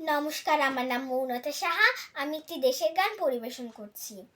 নমস্কার আমার নাম মৌনতা সাহা। আমি একটি দেশের গান পরিবেশন করছি।